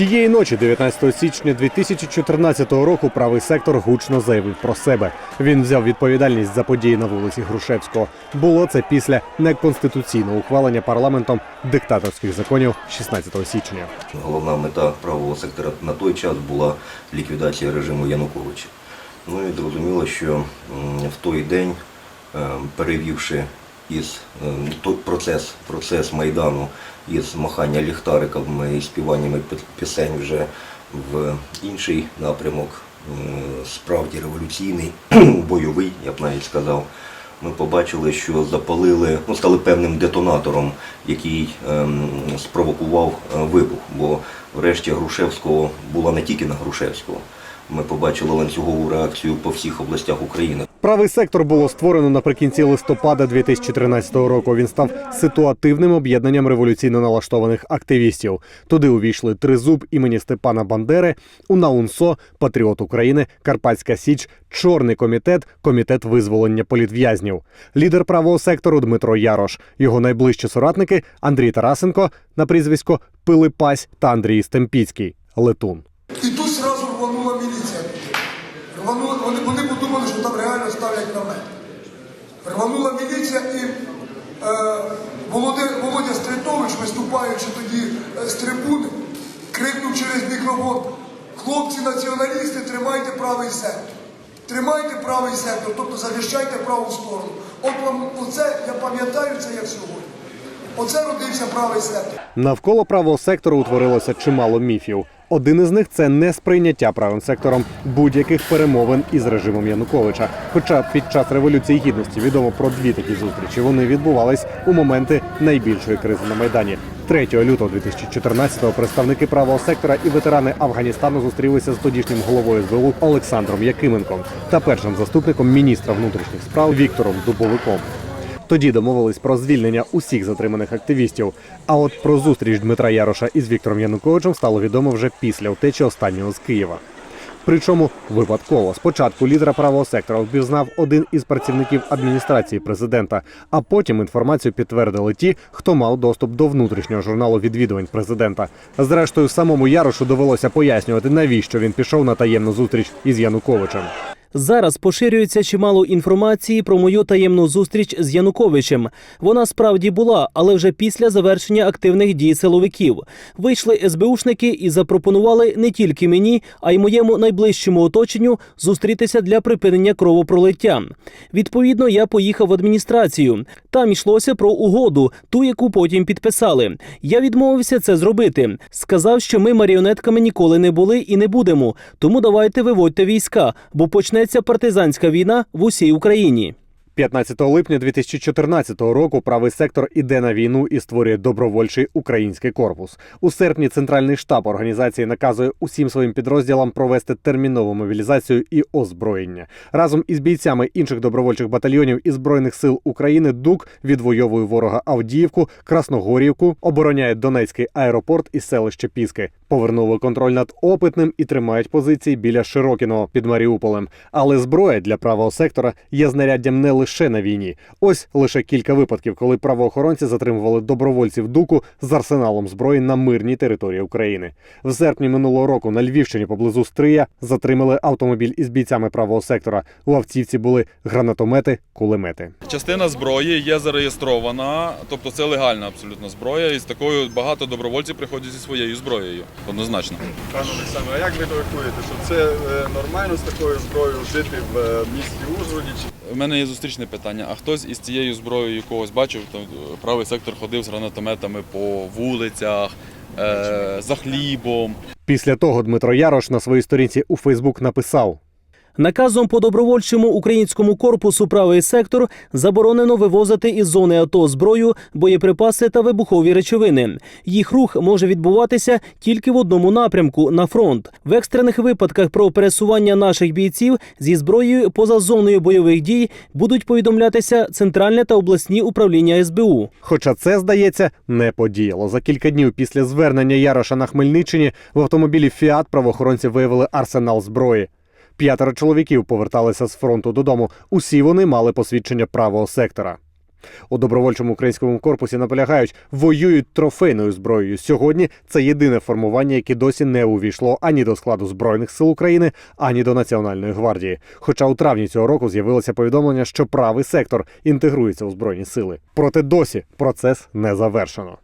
Тієї ночі, 19 січня 2014 року, правий сектор гучно заявив про себе. Він взяв відповідальність за події на вулиці Грушевського. Було це після неконституційного ухвалення парламентом диктаторських законів 16 січня. Головна мета правого сектора на той час була ліквідація режиму Януковича. Ну і зрозуміло, що в той день, е, перевівши із е, той процес, процес Майдану із махання ліхтариками і співаннями пі- пісень вже в інший напрямок, справді революційний, бойовий, я б навіть сказав. Ми побачили, що запалили, ну, стали певним детонатором, який ем, спровокував е, вибух. Бо врешті Грушевського була не тільки на Грушевського. Ми побачили ланцюгову реакцію по всіх областях України. Правий сектор було створено наприкінці листопада 2013 року. Він став ситуативним об'єднанням революційно налаштованих активістів. Туди увійшли Тризуб імені Степана Бандери, УНАУНСО, Патріот України, Карпатська Січ, Чорний комітет, комітет визволення політв'язнів. Лідер правого сектору Дмитро Ярош. Його найближчі соратники Андрій Тарасенко на прізвисько Пилипась та Андрій Стемпіцький. Летун. І тут зразу рванула міліція. Рванула, вони, вони подумали, що реально ставлять намет. Рванула міліція і е, Володя, Володя Стритович, виступаючи тоді е, з трибуни, крикнув через мікрофон: хлопці націоналісти, тримайте правий сектор. Тримайте правий сектор, тобто захищайте праву сторону. От вам оце, я пам'ятаю це як сьогодні. Оце родився правий сектор. Навколо правого сектору утворилося чимало міфів. Один із них це несприйняття правим сектором будь-яких перемовин із режимом Януковича. Хоча під час революції гідності відомо про дві такі зустрічі. Вони відбувались у моменти найбільшої кризи на майдані. 3 лютого 2014-го представники правого сектора і ветерани Афганістану зустрілися з тодішнім головою СБУ Олександром Якименком та першим заступником міністра внутрішніх справ Віктором Дубовиком. Тоді домовились про звільнення усіх затриманих активістів. А от про зустріч Дмитра Яроша із Віктором Януковичем стало відомо вже після втечі останнього з Києва. Причому випадково спочатку лідера правого сектора впізнав один із працівників адміністрації президента, а потім інформацію підтвердили ті, хто мав доступ до внутрішнього журналу відвідувань президента. Зрештою, самому Ярошу довелося пояснювати, навіщо він пішов на таємну зустріч із Януковичем. Зараз поширюється чимало інформації про мою таємну зустріч з Януковичем. Вона справді була, але вже після завершення активних дій силовиків. Вийшли СБУшники і запропонували не тільки мені, а й моєму найближчому оточенню зустрітися для припинення кровопролиття. Відповідно, я поїхав в адміністрацію. Там йшлося про угоду, ту, яку потім підписали. Я відмовився це зробити. Сказав, що ми маріонетками ніколи не були і не будемо. Тому давайте виводьте війська, бо почнеться партизанська війна в усій Україні. 15 липня 2014 року правий сектор іде на війну і створює добровольчий український корпус. У серпні центральний штаб організації наказує усім своїм підрозділам провести термінову мобілізацію і озброєння. Разом із бійцями інших добровольчих батальйонів і збройних сил України ДУК відвоює ворога Авдіївку, Красногорівку, обороняє Донецький аеропорт і селище Піски. Повернули контроль над опитним і тримають позиції біля Широкіного під Маріуполем. Але зброя для правого сектора є знаряддям не лише на війні. Ось лише кілька випадків, коли правоохоронці затримували добровольців дуку з арсеналом зброї на мирній території України. В серпні минулого року на Львівщині поблизу Стрия затримали автомобіль із бійцями правого сектора. У автівці були гранатомети, кулемети. Частина зброї є зареєстрована, тобто це легальна абсолютно зброя, і з такою багато добровольців приходять зі своєю зброєю. Однозначно. Пане Олександре, а як ви рахуєте, що це е, нормально з такою зброєю жити в е, місті Ужгороді? У мене є зустрічне питання: а хтось із цією зброєю когось бачив? То е, правий сектор ходив з гранатометами по вулицях, е, за хлібом. Після того Дмитро Ярош на своїй сторінці у Фейсбук написав. Наказом по добровольчому українському корпусу правий сектор заборонено вивозити із зони АТО зброю, боєприпаси та вибухові речовини. Їх рух може відбуватися тільки в одному напрямку на фронт. В екстрених випадках про пересування наших бійців зі зброєю поза зоною бойових дій будуть повідомлятися центральне та обласні управління СБУ. Хоча це, здається, не подіяло. За кілька днів після звернення Яроша на Хмельниччині в автомобілі Фіат правоохоронці виявили арсенал зброї. П'ятеро чоловіків поверталися з фронту додому. Усі вони мали посвідчення правого сектора. У добровольчому українському корпусі наполягають, воюють трофейною зброєю. Сьогодні це єдине формування, яке досі не увійшло ані до складу збройних сил України, ані до Національної гвардії. Хоча у травні цього року з'явилося повідомлення, що правий сектор інтегрується у збройні сили. Проте досі процес не завершено.